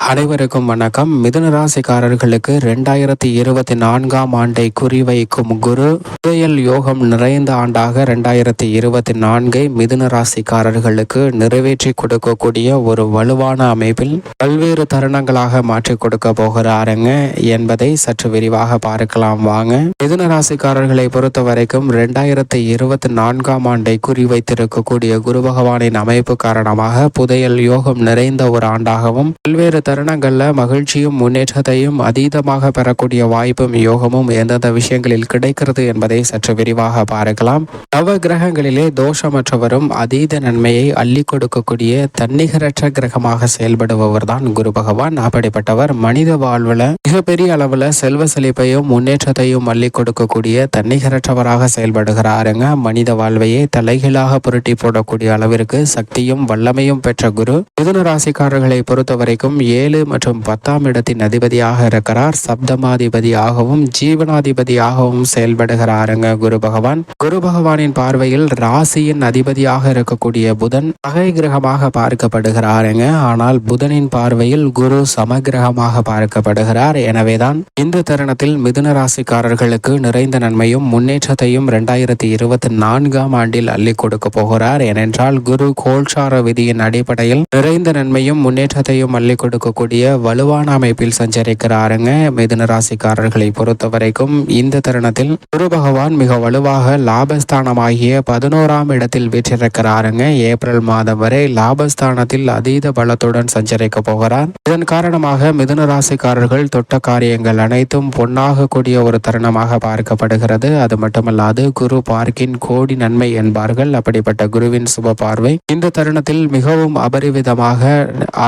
அனைவருக்கும் வணக்கம். மிதுன ராசிக்காரர்களுக்கு ரெண்டாயிரத்தி இருபத்தி நான்காம் ஆண்டை குறிவைக்கும் குரு. புதையல் யோகம் நிறைந்த ஆண்டாக ரெண்டாயிரத்தி இருபத்தி நான்கை மிதுன ராசிக்காரர்களுக்கு நிறைவேற்றி கொடுக்கக்கூடிய ஒரு வலுவான அமைப்பில் பல்வேறு தருணங்களாக மாற்றி கொடுக்க போகிறாருங்க. என்பதை சற்று விரிவாக பார்க்கலாம் வாங்க. மிதுன ராசிக்காரர்களை பொறுத்த வரைக்கும் ரெண்டாயிரத்தி இருபத்தி நான்காம் ஆண்டை குறிவைத்திருக்கக்கூடிய குரு பகவானின் அமைப்பு காரணமாக புதையல் யோகம் நிறைந்த ஒரு ஆண்டாகவும் பல்வேறு தருணங்களில் மகிழ்ச்சியும் முன்னேற்றத்தையும் அதீதமாக பெறக்கூடிய வாய்ப்பும் யோகமும் எந்தெந்த விஷயங்களில் கிடைக்கிறது என்பதை சற்று விரிவாக பார்க்கலாம். நவ கிரகங்களிலே தோஷமற்றவரும் அதீத நன்மையை அள்ளி கொடுக்கக்கூடிய தன்னிகரற்ற கிரகமாக செயல்படுபவர் தான் குரு பகவான். அப்படிப்பட்டவர் மனித வாழ்வுல மிகப்பெரிய அளவுல செல்வ செழிப்பையும் முன்னேற்றத்தையும் அள்ளி கொடுக்கக்கூடிய தன்னிகரற்றவராக செயல்படுகிறாருங்க. மனித வாழ்வையே தலைகீழாக புரட்டி போடக்கூடிய அளவிற்கு சக்தியும் வல்லமையும் பெற்ற குரு. மிதுன ராசிக்காரர்களை பொறுத்த வரைக்கும் ஏழு மற்றும் பத்தாம் இடத்தின் அதிபதியாக இருக்கிறார் சப்தமாதிபதியாகவும் ஜீவனாதிபதியாகவும் செயல்படுகிறாருங்க குரு பகவான். குரு பகவானின் பார்வையில் ராசியின் அதிபதியாக இருக்கக்கூடிய புதன் பகை கிரகமாக பார்க்கப்படுகிறாருங்க. ஆனால் புதனின் பார்வையில் குரு சமகிரகமாக பார்க்கப்படுகிறார். எனவேதான் இந்த தருணத்தில் மிதுன ராசிக்காரர்களுக்கு நிறைந்த நன்மையும் முன்னேற்றத்தையும் இரண்டாயிரத்தி இருபத்தி நான்காம் ஆண்டில் அள்ளி கொடுக்க போகிறார். ஏனென்றால் குரு கோல்சார விதியின் அடிப்படையில் நிறைந்த நன்மையும் முன்னேற்றத்தையும் அள்ளி இருக்கக்கூடிய வலுவான அமைப்பில் சஞ்சரிக்கிறாருங்க. மிதுன ராசிக்காரர்களை பொறுத்த வரைக்கும் இந்த தருணத்தில் குரு பகவான் மிக வலுவாக லாபஸ்தானமாகிய பதினோராம் இடத்தில் வீற்றிருக்கிறாருங்க. ஏப்ரல் மாதம் வரை லாபஸ்தானத்தில் அதீத பலத்துடன் சஞ்சரிக்க போகிறார். இதன் காரணமாக மிதுன ராசிக்காரர்கள் தொட்ட காரியங்கள் அனைத்தும் பொன்னாகக்கூடிய ஒரு தருணமாக பார்க்கப்படுகிறது. அது மட்டுமல்லாது குரு பார்க்கின் கோடி நன்மை என்பார்கள். அப்படிப்பட்ட குருவின் சுப பார்வை இந்த தருணத்தில் மிகவும் அபரிவிதமாக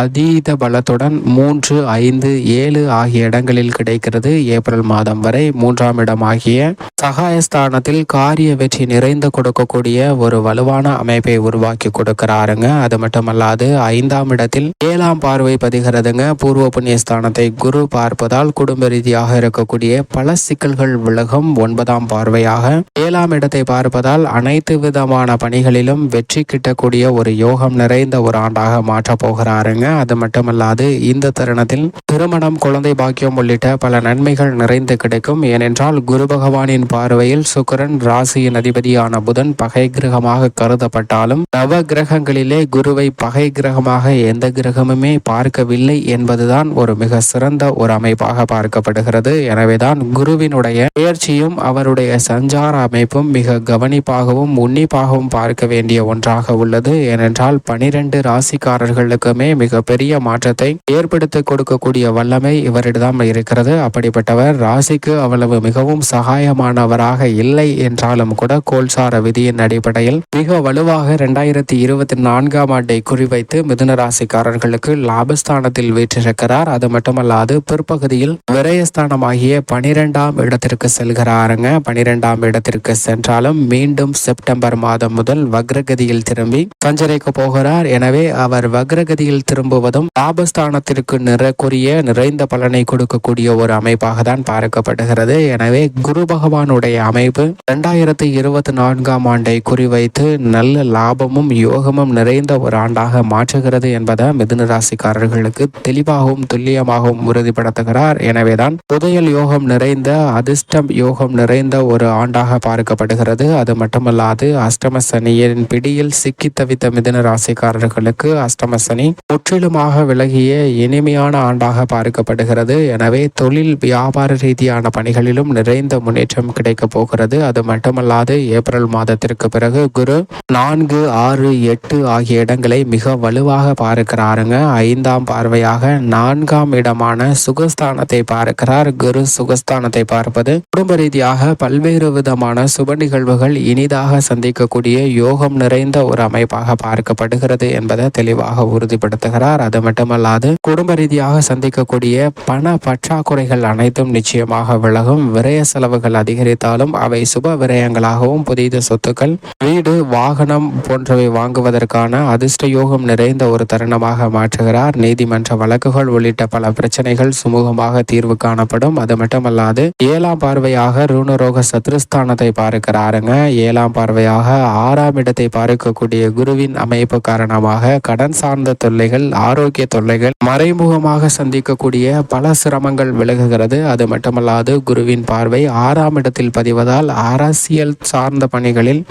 அதீத பலத்துடன் மூன்று ஐந்து ஏழு ஆகிய இடங்களில் கிடைக்கிறது. ஏப்ரல் மாதம் வரை மூன்றாம் இடம் ஆகிய சகாயஸ்தானத்தில் காரிய வெற்றி நிறைந்து கொடுக்கக்கூடிய ஒரு வலுவான அமைப்பை உருவாக்கி கொடுக்கிறாருங்க. அது மட்டுமல்லாது ஐந்தாம் இடத்தில் ஏழாம் பார்வை பதிகிறதுங்க. பூர்வ புண்ணிய ஸ்தானத்தை குரு பார்ப்பதால் குடும்ப ரீதியாக இருக்கக்கூடிய பல சிக்கல்கள் விலகும் ஒன்பதாம் பார்வையாக. ஏழாம் இடத்தை பார்ப்பதால் அனைத்து விதமான பணிகளிலும் வெற்றி கிட்டக்கூடிய ஒரு யோகம் நிறைந்த ஒரு ஆண்டாக மாற்றப் போகிறாருங்க. அது மட்டுமல்லாது இந்த தருணத்தில் திருமணம் குழந்தை பாக்கியம் உள்ளிட்ட பல நன்மைகள் நிறைந்து கிடைக்கும். ஏனென்றால் குரு பகவானின் பார்வையில் சுக்கரன் ராசியின் அதிபதியான புதன் பகை கிரகமாக கருதப்பட்டாலும் நவ கிரகங்களிலே குருவை பகை கிரகமாக எந்த கிரகமுமே பார்க்கவில்லை என்பதுதான் ஒரு மிக சிறந்த ஒரு அமைப்பாக பார்க்கப்படுகிறது. எனவேதான் குருவினுடைய முயற்சியும் அவருடைய சஞ்சார அமைப்பும் மிக கவனிப்பாகவும் உன்னிப்பாகவும் பார்க்க வேண்டிய ஒன்றாக உள்ளது. ஏனென்றால் பனிரெண்டு ராசிக்காரர்களுக்குமே மிக பெரிய மாற்றத்தை ஏற்படுத்தி கொடுக்கக்கூடிய வல்லமை இவரிடம் இருக்கிறது. அப்படிப்பட்டவர் ராசிக்கு அவ்வளவு மிகவும் சகாயமானவராக இல்லை என்றாலும் கூட கோல்சார விதியின் அடிப்படையில் மிக வலுவாக இரண்டாயிரத்தி இருபத்தி நான்காம் ஆண்டை குறிவைத்து மிதுன ராசிக்காரர்களுக்கு லாபஸ்தானத்தில் வீற்றிருக்கிறார். அது மட்டுமல்லாது பிற்பகுதியில் விரயஸ்தானமாகிய பனிரெண்டாம் இடத்திற்கு செல்கிறாருங்க. பனிரெண்டாம் இடத்திற்கு சென்றாலும் மீண்டும் செப்டம்பர் மாதம் முதல் வக்ரகதியில் திரும்பி சஞ்சரிக்க போகிறார். எனவே அவர் வக்ரகதியில் திரும்புவதும் லாபஸ்தான லாபஸ்தானத்திற்கு நிறக்குரிய நிறைந்த பலனை கொடுக்கக்கூடிய ஒரு அமைப்பாக தான் பார்க்கப்படுகிறது. எனவே குரு பகவானுடைய அமைப்பு இரண்டாயிரத்தி இருபத்தி நான்காம் ஆண்டை குறிவைத்து நல்ல லாபமும் யோகமும் நிறைந்த ஒரு ஆண்டாக மாற்றுகிறது என்பதை மிதுன ராசிக்காரர்களுக்கு தெளிவாகவும் துல்லியமாகவும் உறுதிப்படுத்துகிறார். எனவேதான் புதையல் யோகம் நிறைந்த அதிர்ஷ்டம் யோகம் நிறைந்த ஒரு ஆண்டாக பார்க்கப்படுகிறது. அது மட்டுமல்லாது அஷ்டம சனியின் பிடியில் சிக்கி தவித்த மிதுன ராசிக்காரர்களுக்கு அஷ்டம சனி முற்றிலுமாக விலகிய இனிமையான ஆண்டாக பார்க்கப்படுகிறது. எனவே தொழில் வியாபார ரீதியான பணிகளிலும் நிறைந்த முன்னேற்றம் கிடைக்கப் போகிறது. அது மட்டுமல்லாது ஏப்ரல் மாதத்திற்கு பிறகு குரு நான்கு ஆறு எட்டு ஆகிய இடங்களை மிக வலுவாக பார்க்கிறாருங்க. ஐந்தாம் பார்வையாக நான்காம் இடமான சுகஸ்தானத்தை பார்க்கிறார். குரு சுகஸ்தானத்தை பார்ப்பது குடும்ப ரீதியாக பல்வேறு விதமான சுப நிகழ்வுகள் இனிதாக சந்திக்கக்கூடிய யோகம் நிறைந்த ஒரு அமைப்பாக பார்க்கப்படுகிறது என்பதை தெளிவாக உறுதிப்படுத்துகிறார். அது மட்டுமல்லாது குடும்ப ரீதியாக சந்திக்கக்கூடிய பண பற்றாக்குறைகள் அனைத்தும் நிச்சயமாக விலகும். விரய செலவுகள் அதிகரித்தாலும் அவை சுப விரயங்களாகவும் புதிய சொத்துக்கள் வீடு வாகனம் போன்றவை வாங்குவதற்கான அதிர்ஷ்ட யோகம் நிறைந்த ஒரு தருணமாக மாற்றுகிறார். நீதிமன்ற வழக்குகள் உள்ளிட்ட பல பிரச்சனைகள் சுமூகமாக தீர்வு காணப்படும். அது மட்டுமல்லாது ஏழாம் பார்வையாக ரூணரோக சத்ருஸ்தானத்தை பார்க்கிறாருங்க. ஏழாம் பார்வையாக ஆறாம் இடத்தை பார்க்கக்கூடிய குருவின் அமைப்பு காரணமாக கடன் சார்ந்த தொல்லைகள் ஆரோக்கிய தொல்லைகள் மறைமுகமாக சந்திக்கக்கூடிய பல சிரமங்கள் விலகுகிறது. அது மட்டுமல்லாது குருவின் பார்வை ஆறாம் இடத்தில் பதிவதால் அரசியல் சார்ந்த பணிகளில்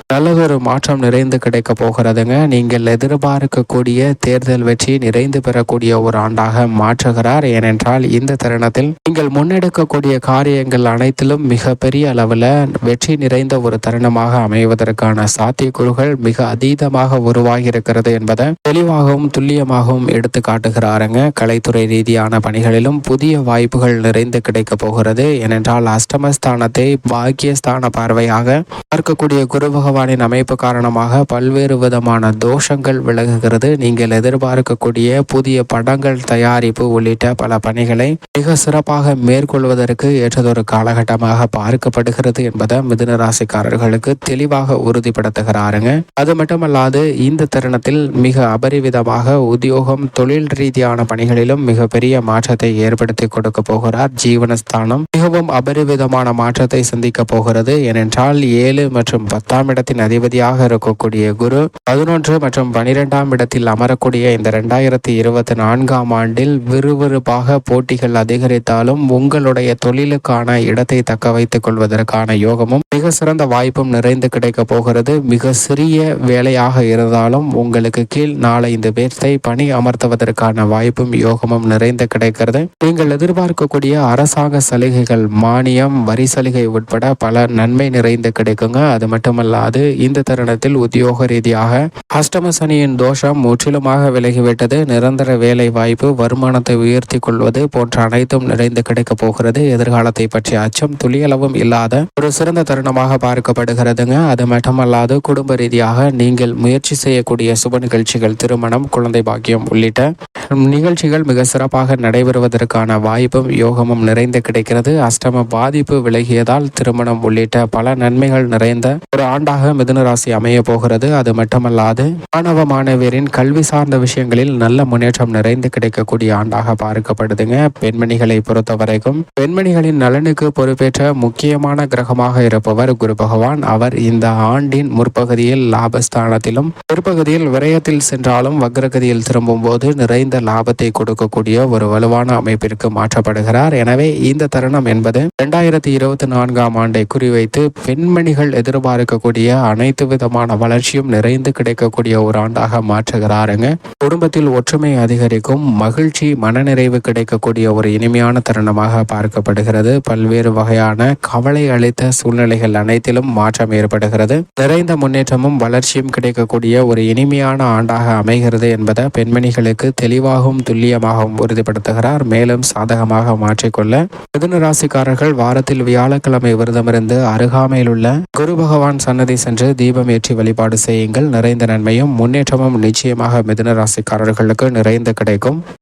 ஒரு மாற்றம் நிறைந்து கிடைக்க போகிறதுங்க. நீங்கள் எதிர்பார்க்கக்கூடிய தேர்தல் வெற்றி நிறைந்து பெறக்கூடிய ஒரு ஆண்டாக மாற்றுகிறார். ஏனென்றால் இந்த தருணத்தில் நீங்கள் முன்னெடுக்கக்கூடிய காரியங்கள் அனைத்திலும் மிக அளவில் வெற்றி நிறைந்த ஒரு தருணமாக அமைவதற்கான சாத்தியக்கூறுகள் மிக அதீதமாக உருவாகி இருக்கிறது என்பதை தெளிவாகவும் துல்லியமாகவும் எடுத்து காட்டுகிறாருங்க. கலைத்துறை ரீதியான பணிகளிலும் புதிய வாய்ப்புகள் நிறைந்து கிடைக்க போகிறது. ஏனென்றால் அஷ்டமஸ்தானத்தை பாக்கியஸ்தான பார்வையாக பார்க்கக்கூடிய குரு பகவானின் அமைப்பு காரணமாக பல்வேறு விதமான தோஷங்கள் விலகுகிறது. நீங்கள் எதிர்பார்க்கக்கூடிய புதிய படங்கள் தயாரிப்பு உள்ளிட்ட பல பணிகளை மிக சிறப்பாக மேற்கொள்வதற்கு ஏற்றதொரு காலகட்டமாக பார்க்கப்படுகிறது என்பதை மிதுன ராசிக்காரர்களுக்கு தெளிவாக உறுதிப்படுத்துகிறாருங்க. அது மட்டுமல்லாது இந்த தருணத்தில் மிக அபரிவிதமாக உத்தியோகம் தொழில் ரீதியான பணிகளிலும் மிகப்பெரிய மாற்றத்தை ஏற்படுத்தி கொடுக்க போகிறார். ஜீவனஸ்தானம் மிகவும் அபரிவிதமான மாற்றத்தை சந்திக்க போகிறது. ஏனென்றால் ஏழு மற்றும் பத்தாம் இடத்தின் அதிபதியாக இருக்கக்கூடிய குரு பதினொன்று மற்றும் பனிரெண்டாம் இடத்தில் அமரக்கூடிய இந்த இரண்டாயிரத்தி இருபத்தி நான்காம் ஆண்டில் விறுவிறுப்பாக போட்டிகள் அதிகரித்தாலும் உங்களுடைய தொழிலுக்கான இடத்தை தக்க வைத்துக் கொள்வதற்கான யோகமும் மிக சிறந்த வாய்ப்பும் நிறைந்து கிடைக்க போகிறது. மிக சிறிய வேலையாக இருந்தாலும் உங்களுக்கு கீழ் நாளை இந்த பேர்த்தை பணி அமர்த்துவதற்கான வாய்ப்பும் யோகமும் நிறைந்து கிடைக்கிறது. நீங்கள் எதிர்பார்க்கக்கூடிய அரசாங்க சலுகைகள் மானியம் வரி சலுகை உட்பட பல நன்மை நிறைந்து கிடைக்குங்க. அது மட்டுமல்லாது இந்த தருணத்தில் உத்தியோக ரீதியாக அஷ்டம சனியின் தோஷம் முற்றிலுமாக விலகிவிட்டது. நிரந்தர வேலை வாய்ப்பு வருமானத்தை உயர்த்தி கொள்வது போன்ற அனைத்தும் நிறைந்து கிடைக்கப் போகிறது. எதிர்காலத்தை பற்றிய அச்சம் துளியளவும் இல்லாத ஒரு சிறந்த தருணமாக பார்க்கப்படுகிறதுங்க. அது மட்டுமல்லாது குடும்ப ரீதியாக நீங்கள் முயற்சி செய்யக்கூடிய சுப நிகழ்ச்சிகள் திருமணம் குழந்தை பாக்கியம் உள்ளிட்ட நிகழ்ச்சிகள் மிக சிறப்பாக நடைபெறுவதற்கான வாய்ப்பும் யோகமும் நிறைந்து கிடைக்கிறது. அஷ்டம பாதிப்பு விலகியதால் திருமணம் உள்ளிட்ட பல நன்மைகள் நிறைந்த ஒரு ஆண்டாக மிதுன ராசி அமைய போகிறது. அது மட்டுமல்லாது மாணவ மாணவியரின் கல்வி சார்ந்த விஷயங்களில் நல்ல முன்னேற்றம் நிறைந்து கிடைக்கக்கூடிய ஆண்டாக பார்க்கப்படுதுங்க. பெண்மணிகளை பொறுத்த வரைக்கும் பெண்மணிகளின் நலனுக்கு பொறுப்பேற்ற முக்கியமான கிரகமாக இருப்பவர் குரு பகவான். அவர் இந்த ஆண்டின் முற்பகுதியில் லாபஸ்தானத்திலும் பிற்பகுதியில் விரயத்தில் சென்றாலும் வக்ரகதியில் திரும்பும் போது நிறைந்த லாபத்தை கொடுக்கக்கூடிய ஒரு வலுவான அமைப்பிற்கு மாற்றப்படுகிறார். எனவே இந்த தருணம் என்பது இரண்டாயிரத்தி இருபத்தி நான்காம் ஆண்டை குறிவைத்து பெண்மணிகள் எதிர்பார்க்கக்கூடிய அனைத்து விதமான வளர்ச்சியும் நிறைந்து கிடைக்கக்கூடிய ஒரு ஆண்டாக மாற்றுகிறாருங்க. குடும்பத்தில் ஒற்றுமை அதிகரிக்கும் மகிழ்ச்சி மனநிறைவு கிடைக்கக்கூடிய ஒரு இனிமையான தருணமாக பார்க்கப்படுகிறது. பல்வேறு வகையான கவலை அளித்த சூழ்நிலைகள் அனைத்திலும் மாற்றம் ஏற்படுகிறது. நிறைந்த முன்னேற்றமும் வளர்ச்சியும் கிடைக்கக்கூடிய ஒரு இனிமையான ஆண்டாக அமைகிறது என்பதை பெண்மணிகளுக்கு தெளிவாக தெளிவாகவும் துல்லியமாகவும் உறுதிப்படுத்துகிறார். மேலும் சாதகமாக மாற்றிக்கொள்ள மிதுன ராசிக்காரர்கள் வாரத்தில் வியாழக்கிழமை விரதமிருந்து அருகாமையில் உள்ள குரு பகவான் சன்னதி சென்று தீபம் ஏற்றி வழிபாடு செய்யுங்கள். நிறைந்த நன்மையும் முன்னேற்றமும் நிச்சயமாக மிதுன ராசிக்காரர்களுக்கு நிறைந்து கிடைக்கும்.